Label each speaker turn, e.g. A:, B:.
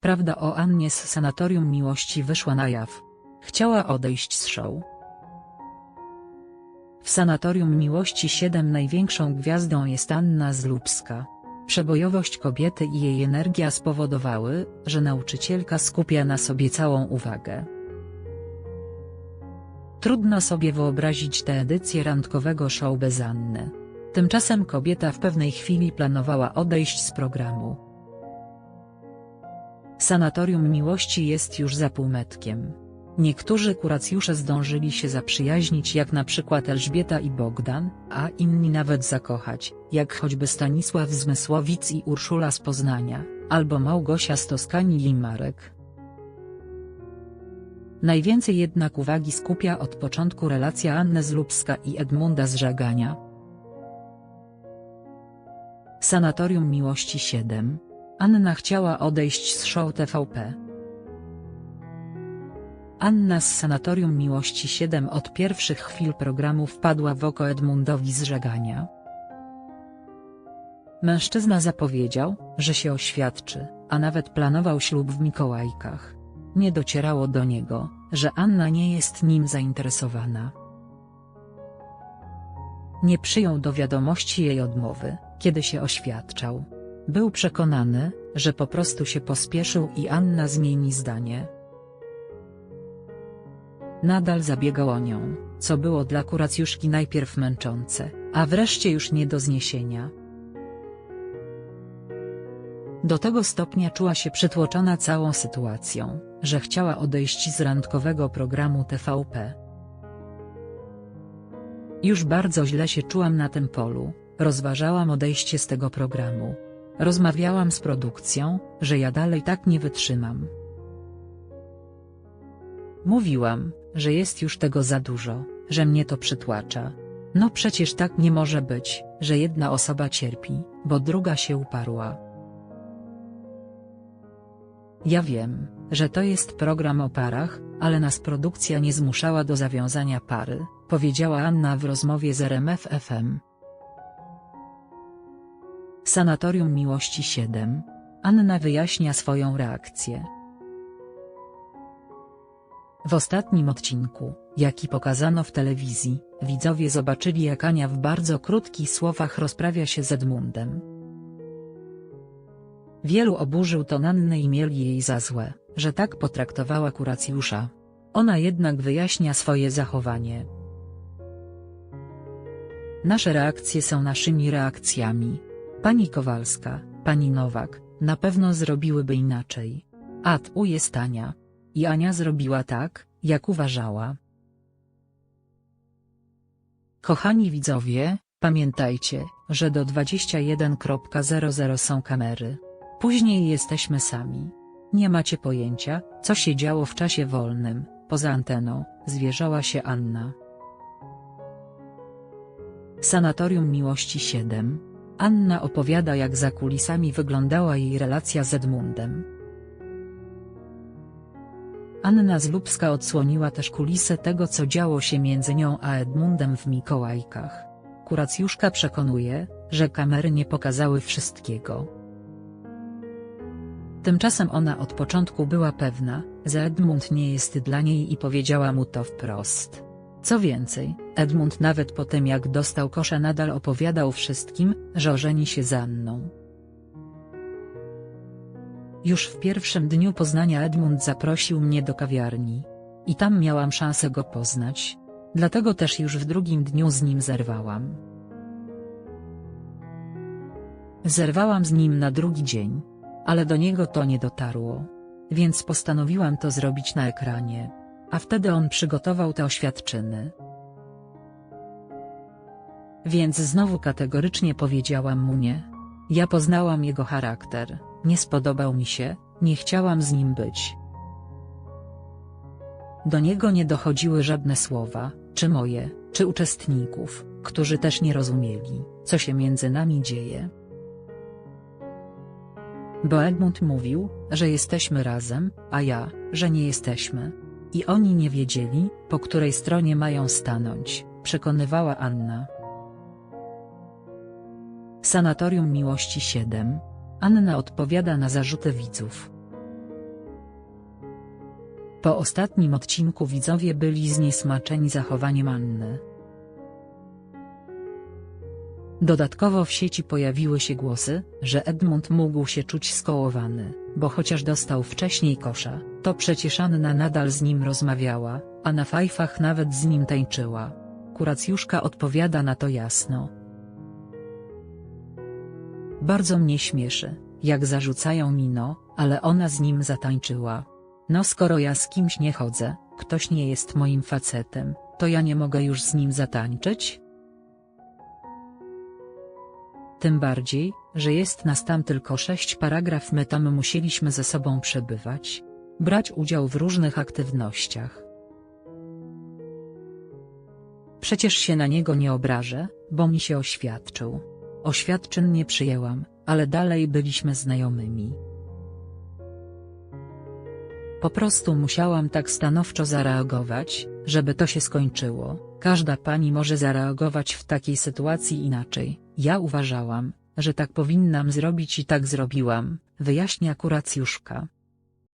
A: Prawda o Annie z Sanatorium Miłości wyszła na jaw. Chciała odejść z show. W Sanatorium Miłości 7 największą gwiazdą jest Anna Zlubska. Przebojowość kobiety i jej energia spowodowały, że nauczycielka skupia na sobie całą uwagę. Trudno sobie wyobrazić tę edycję randkowego show bez Anny. Tymczasem kobieta w pewnej chwili planowała odejść z programu. Sanatorium Miłości jest już za półmetkiem. Niektórzy kuracjusze zdążyli się zaprzyjaźnić jak na przykład Elżbieta i Bogdan, a inni nawet zakochać, jak choćby Stanisław Zmysłowic i Urszula z Poznania, albo Małgosia z Toskanii i Marek. Najwięcej jednak uwagi skupia od początku relacja Anny Zlubska i Edmunda z Żagania. Sanatorium Miłości 7. Anna chciała odejść z show TVP. Anna z Sanatorium Miłości 7 od pierwszych chwil programu wpadła w oko Edmundowi z Żagania. Mężczyzna zapowiedział, że się oświadczy, a nawet planował ślub w Mikołajkach. Nie docierało do niego, że Anna nie jest nim zainteresowana. Nie przyjął do wiadomości jej odmowy, kiedy się oświadczał. Był przekonany, że po prostu się pospieszył i Anna zmieni zdanie. Nadal zabiegał o nią, co było dla kuracjuszki najpierw męczące, a wreszcie już nie do zniesienia. Do tego stopnia czuła się przytłoczona całą sytuacją, że chciała odejść z randkowego programu TVP. Już bardzo źle się czułam na tym polu, rozważałam odejście z tego programu. Rozmawiałam z produkcją, że ja dalej tak nie wytrzymam. Mówiłam, że jest już tego za dużo, że mnie to przytłacza. No przecież tak nie może być, że jedna osoba cierpi, bo druga się uparła. Ja wiem, że to jest program o parach, ale nas produkcja nie zmuszała do zawiązania pary, powiedziała Anna w rozmowie z RMF FM. Sanatorium Miłości 7. Anna wyjaśnia swoją reakcję. W ostatnim odcinku, jaki pokazano w telewizji, widzowie zobaczyli jak Ania w bardzo krótkich słowach rozprawia się z Edmundem. Wielu oburzył to Annę i mieli jej za złe, że tak potraktowała kuracjusza. Ona jednak wyjaśnia swoje zachowanie. Nasze reakcje są naszymi reakcjami. Pani Kowalska, pani Nowak, na pewno zrobiłyby inaczej. A tu jest Ania. I Ania zrobiła tak, jak uważała. Kochani widzowie, pamiętajcie, że do 21.00 są kamery. Później jesteśmy sami. Nie macie pojęcia, co się działo w czasie wolnym, poza anteną, zwierzała się Anna. Sanatorium Miłości 7. Anna opowiada jak za kulisami wyglądała jej relacja z Edmundem. Anna Zlubska odsłoniła też kulisę tego co działo się między nią a Edmundem w Mikołajkach. Kuracjuszka przekonuje, że kamery nie pokazały wszystkiego. Tymczasem ona od początku była pewna, że Edmund nie jest dla niej i powiedziała mu to wprost. Co więcej, Edmund nawet po tym jak dostał kosza nadal opowiadał wszystkim, że ożeni się z Anną. Już w pierwszym dniu poznania Edmund zaprosił mnie do kawiarni. I tam miałam szansę go poznać. Dlatego też już w drugim dniu z nim zerwałam. Zerwałam z nim na drugi dzień. Ale do niego to nie dotarło. Więc postanowiłam to zrobić na ekranie. A wtedy on przygotował te oświadczyny. Więc znowu kategorycznie powiedziałam mu nie. Ja poznałam jego charakter, nie spodobał mi się, nie chciałam z nim być. Do niego nie dochodziły żadne słowa, czy moje, czy uczestników, którzy też nie rozumieli, co się między nami dzieje. Bo Edmund mówił, że jesteśmy razem, a ja, że nie jesteśmy. I oni nie wiedzieli, po której stronie mają stanąć, przekonywała Anna. Sanatorium Miłości 7. Anna odpowiada na zarzuty widzów. Po ostatnim odcinku widzowie byli zniesmaczeni zachowaniem Anny. Dodatkowo w sieci pojawiły się głosy, że Edmund mógł się czuć skołowany, bo chociaż dostał wcześniej kosza, to przecież Anna nadal z nim rozmawiała, a na fajfach nawet z nim tańczyła. Kuracjuszka odpowiada na to jasno. Bardzo mnie śmieszy, jak zarzucają mi no, ale ona z nim zatańczyła. No skoro ja z kimś nie chodzę, ktoś nie jest moim facetem, to ja nie mogę już z nim zatańczyć? Tym bardziej, że jest nas tam tylko sześć paragraf my tam musieliśmy ze sobą przebywać. Brać udział w różnych aktywnościach. Przecież się na niego nie obrażę, bo mi się oświadczył. Oświadczyn nie przyjęłam, ale dalej byliśmy znajomymi. Po prostu musiałam tak stanowczo zareagować, żeby to się skończyło. Każda pani może zareagować w takiej sytuacji inaczej. Ja uważałam, że tak powinnam zrobić i tak zrobiłam, wyjaśnia kuracjuszka.